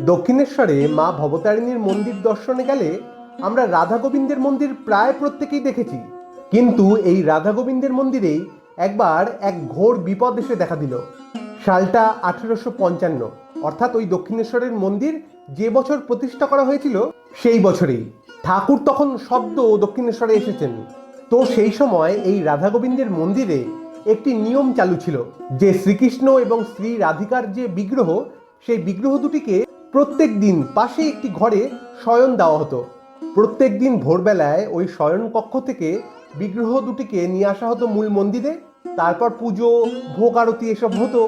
দক্ষিণেশ্বরে মা ভবতারিণীর মন্দির দর্শনে গেলে আমরা রাধা গোবিন্দের মন্দির প্রায় প্রত্যেকেই দেখেছি। কিন্তু এই রাধা গোবিন্দের মন্দিরেই একবার এক ঘোর বিপদ এসে দেখা দিল। সালটা আঠেরোশো পঞ্চান্ন, অর্থাৎ ওই দক্ষিণেশ্বরের মন্দির যে বছর প্রতিষ্ঠা করা হয়েছিল, সেই বছরেই। ঠাকুর তখন সদ্য দক্ষিণেশ্বরে এসেছেন। তো সেই সময় এই রাধা গোবিন্দের মন্দিরে একটি নিয়ম চালু ছিল যে শ্রীকৃষ্ণ এবং শ্রী রাধিকার যে বিগ্রহ, সেই বিগ্রহ দুটিকে প্রত্যেক দিন পাশে একটি ঘরে শয়ন দেওয়া হতো। প্রত্যেক দিন ভোরবেলায় ওই শয়ন কক্ষ থেকে বিগ্রহ দুটিকে নিয়ে আসা হতো মূল মন্দিরে, তারপর পুজো, ভোগ আরতি এসব হতো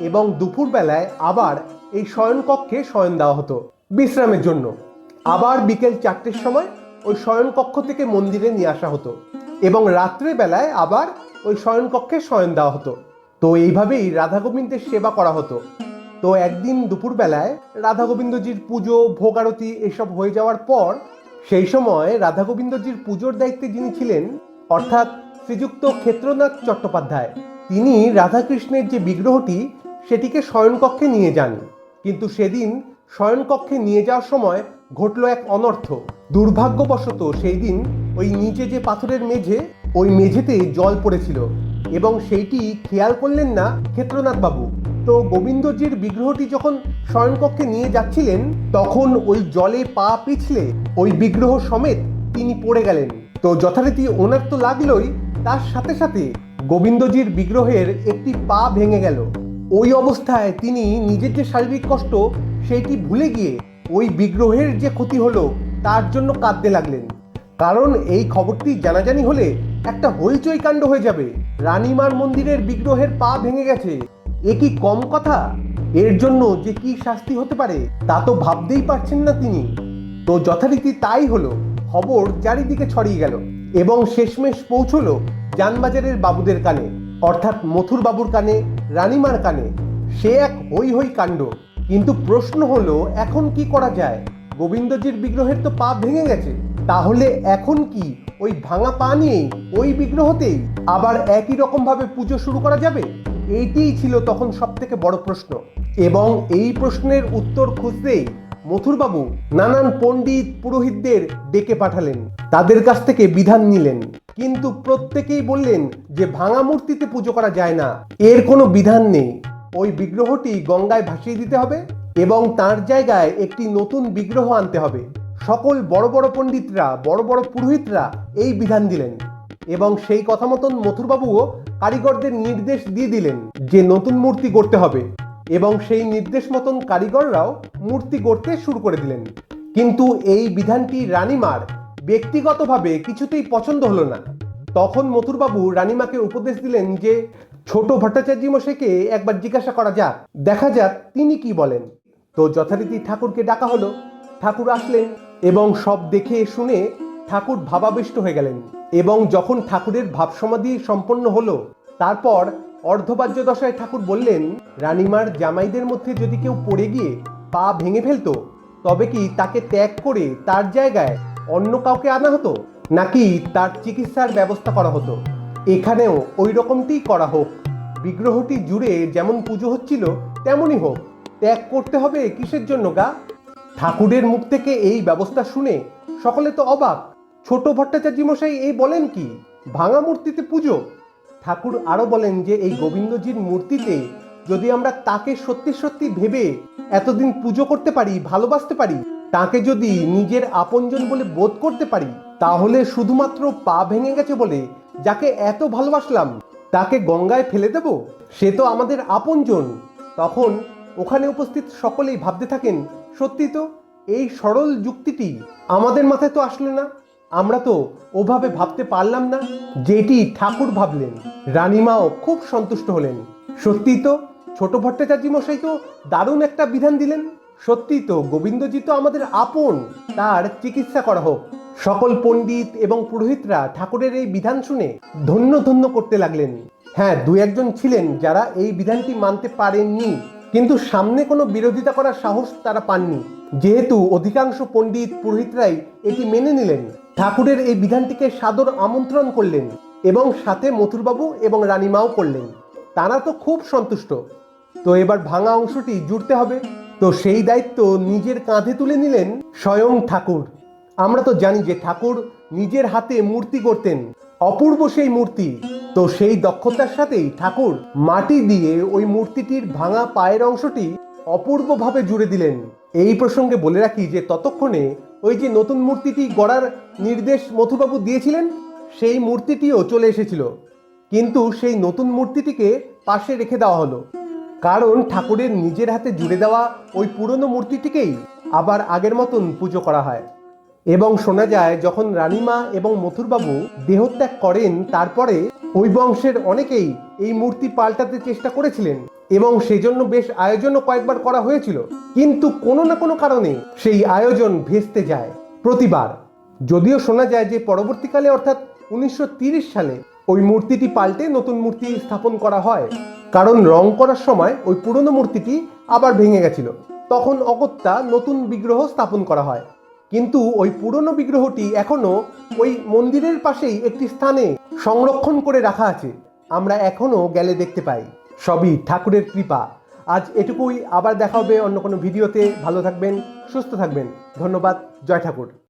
এবং দুপুরবেলায় আবার এই শয়ন কক্ষে শয়ন দেওয়া হতো বিশ্রামের জন্য। আবার বিকেল চারটের সময় ওই শয়ন কক্ষ থেকে মন্দিরে নিয়ে আসা হতো এবং রাত্রে বেলায় আবার ওই শয়ন কক্ষে শয়ন দেওয়া হতো। তো এইভাবেই রাধা গোবিন্দের সেবা করা হতো। তো একদিন দুপুরবেলায় রাধা গোবিন্দজির পুজো, ভোগ আরতি এসব হয়ে যাওয়ার পর সেই সময় রাধা গোবিন্দজির পুজোর দায়িত্বে যিনি ছিলেন, অর্থাৎ শ্রীযুক্ত ক্ষেত্রনাথ চট্টোপাধ্যায়, তিনি রাধাকৃষ্ণের যে বিগ্রহটি সেটিকে শয়নকক্ষে নিয়ে যান। কিন্তু সেদিন শয়নকক্ষে নিয়ে যাওয়ার সময় ঘটল এক অনর্থ। দুর্ভাগ্যবশত সেই দিন ওই নিচে যে পাথরের মেঝে, ওই মেঝেতে জল পড়েছিল এবং সেইটি খেয়াল করলেন না ক্ষেত্রনাথ বাবু তো গোবিন্দজির বিগ্রহটি যখন শয়নকক্ষে নিয়ে যাচ্ছিলেন, তখন ওই জলে পা পিছলে ওই বিগ্রহ সমেত তিনি পড়ে গেলেন। তো যথারীতি ওনার তো লাগলোই, তার সাথে সাথে গোবিন্দজির বিগ্রহের একটি পা ভেঙে গেল। ওই অবস্থায় তিনি নিজের যে শারীরিক কষ্ট, সেইটি ভুলে গিয়ে ওই বিগ্রহের যে ক্ষতি হলো, তার জন্য কাঁদতে লাগলেন। কারণ এই খবরটি জানাজানি হলে একটা হইচই কাণ্ড হয়ে যাবে। রানীমার মন্দিরের বিগ্রহের পা ভেঙে গেছে। এ কি কম কথা? এর জন্য যে কি শাস্তি হতে পারে, তা তো ভাবতেই পারছেন না তিনি। তো যথারীতি তাই হলো, খবর চারিদিকে ছড়িয়ে গেল এবং শেষমেশ পৌঁছলো জানবাজারের বাবুদের কানে, অর্থাৎ মথুর বাবুর কানে, রানীমার কানে। সে এক হই হই কাণ্ড। কিন্তু প্রশ্ন হলো, এখন কি করা যায়? গোবিন্দজির বিগ্রহের তো পা ভেঙে গেছে। তাহলে এখন কি? ওই ভাঙা পা নিয়েই, ওই বিগ্রহতেই আবার একই রকম ভাবে পুজো শুরু করা যাবে? এইটিই ছিল তখন সব থেকে বড় প্রশ্ন। এবং এই প্রশ্নের উত্তর খুঁজতেই মথুরবাবু নানান পণ্ডিত পুরোহিতদের ডেকে পাঠালেন। তাদের কাছ থেকে বিধান নিলেন। কিন্তু প্রত্যেকেই বললেন যে ভাঙা মূর্তিতে পুজো করা যায় না। এর কোনো বিধান নেই। ওই বিগ্রহটি গঙ্গায় ভাসিয়ে দিতে হবে এবং তার জায়গায় একটি নতুন বিগ্রহ আনতে হবে। সকল বড় বড় পণ্ডিতরা, বড় বড় পুরোহিতরা এই বিধান দিলেন। এবং সেই কথা মতন মথুরবাবুও কারিগরদের নির্দেশ দিয়ে দিলেন যে নতুন মূর্তি গড়তে হবে এবং সেই নির্দেশ মতন কারিগররাও মূর্তি গড়তে শুরু করে দিলেন। কিন্তু এই বিধানটি রানীমার ব্যক্তিগতভাবে কিছুতেই পছন্দ হলো না। তখন মথুরবাবু রানীমাকে উপদেশ দিলেন যে, ছোট ভট্টাচার্য মশাইকে একবার জিজ্ঞাসা করা যাক, দেখা যাক তিনি কি বলেন। তো যথারীতি ঠাকুরকে ডাকা হলো। ঠাকুর আসলেন এবং সব দেখে শুনে ঠাকুর ভাবাবিষ্ট হয়ে গেলেন এবং যখন ঠাকুরের ভাবসমাধি সম্পন্ন হলো, তারপর অর্ধবাজ্য দশায় ঠাকুর বললেন, রানীমার জামাইদের মধ্যে যদি কেউ পড়ে গিয়ে পা ভেঙে ফেলতো, তবে কি তাকে ত্যাগ করে তার জায়গায় অন্য কাউকে আনা হতো? নাকি তার চিকিৎসার ব্যবস্থা করা হতো? এখানেও ওই রকমটিই করা হোক। বিগ্রহটি জুড়ে যেমন পুজো হচ্ছিল, তেমনই হোক। ত্যাগ করতে হবে কিসের জন্য গা? ঠাকুরের মুখ থেকে এই ব্যবস্থা শুনে সকলে তো অবাক। ছোট ভট্টাচার্য মশাই এই বলেন কি? ভাঙা মূর্তিতে পুজো। ঠাকুর আরও বলেন যে, এই গোবিন্দজির মূর্তিতে যদি আমরা তাকে সত্যি সত্যি ভেবে এতদিন পুজো করতে পারি, ভালোবাসতে পারি, তাকে যদি নিজের আপনজন বলে বোধ করতে পারি, তাহলে শুধুমাত্র পা ভেঙে গেছে বলে যাকে এত ভালোবাসলাম, তাকে গঙ্গায় ফেলে দেব? সে তো আমাদের আপনজন। তখন ওখানে উপস্থিত সকলেই ভাবতে থাকেন, সত্যি তো এই সরল যুক্তিটি আমাদের মাথায় তো আসলো না? আমরা তো ওভাবে ভাবতে পারলাম না যেটি ঠাকুর ভাবলেন। রানীমাও খুব সন্তুষ্ট হলেন। সত্যি তো, ছোট ভট্টাচার্য মশাই তো দারুণ একটা বিধান দিলেন। সত্যি তো, গোবিন্দজি তো আমাদের আপন, তার চিকিৎসা করা হোক। সকল পণ্ডিত এবং পুরোহিতরা ঠাকুরের এই বিধান শুনে ধন্য ধন্য করতে লাগলেন। হ্যাঁ দু একজন ছিলেন যারা এই বিধানটি মানতে পারেননি। কিন্তু সামনে কোনো বিরোধিতা করার সাহস তারা পাননি। যেহেতু অধিকাংশ পণ্ডিত পুরোহিতরাই এটি মেনে নিলেন। ঠাকুরের এই বিধানটিকে সাদর আমন্ত্রণ করলেন এবং সাথে মথুরবাবু এবং রানীমাও করলেন। তারা তো খুব সন্তুষ্ট। তো এবার ভাঙা অংশটি জুড়তে হবে। তো সেই দায়িত্ব নিজের কাঁধে তুলে নিলেন স্বয়ং ঠাকুর। আমরা তো জানি যে ঠাকুর নিজের হাতে মূর্তি করতেন অপূর্ব সেই মূর্তি। তো সেই দক্ষতার সাথেই ঠাকুর মাটি দিয়ে ওই মূর্তিটির ভাঙা পায়ের অংশটি অপূর্বভাবে জুড়ে দিলেন। এই প্রসঙ্গে বলে রাখি যে ততক্ষণে ওই যে নতুন মূর্তিটি গড়ার নির্দেশ মথুবাবু দিয়েছিলেন, সেই মূর্তিটিও চলে এসেছিল। কিন্তু সেই নতুন মূর্তিটিকে পাশে রেখে দেওয়া হলো। কারণ ঠাকুরের নিজের হাতে জুড়ে দেওয়া ওই পুরনো মূর্তিটিকেই আবার আগের মতন পুজো করা হয়। এবং শোনা যায়, যখন রানীমা এবং মথুরবাবু দেহত্যাগ করেন, তারপরে ওই বংশের অনেকেই এই মূর্তি পাল্টাতে চেষ্টা করেছিলেন এবং সেজন্য বেশ আয়োজনও কয়েকবার করা হয়েছিল। কিন্তু কোনো না কোনো কারণে সেই আয়োজন ভেস্তে যায় প্রতিবার। যদিও শোনা যায় যে পরবর্তীকালে অর্থাৎ উনিশশো সালে ওই মূর্তিটি পাল্টে নতুন মূর্তি স্থাপন করা হয়। কারণ রং করার সময় ওই পুরনো মূর্তিটি আবার ভেঙে গেছিল। তখন অগত্যা নতুন বিগ্রহ স্থাপন করা হয়। কিন্তু ওই পুরনো বিগ্রহটি এখনও ওই মন্দিরের পাশেই একটি স্থানে সংরক্ষণ করে রাখা আছে। আমরা এখনও গেলে দেখতে পাই। সবই ঠাকুরের কৃপা। আজ এটুকুই। আবার দেখা হবে অন্য কোনো ভিডিওতে। ভালো থাকবেন, সুস্থ থাকবেন। ধন্যবাদ। জয় ঠাকুর।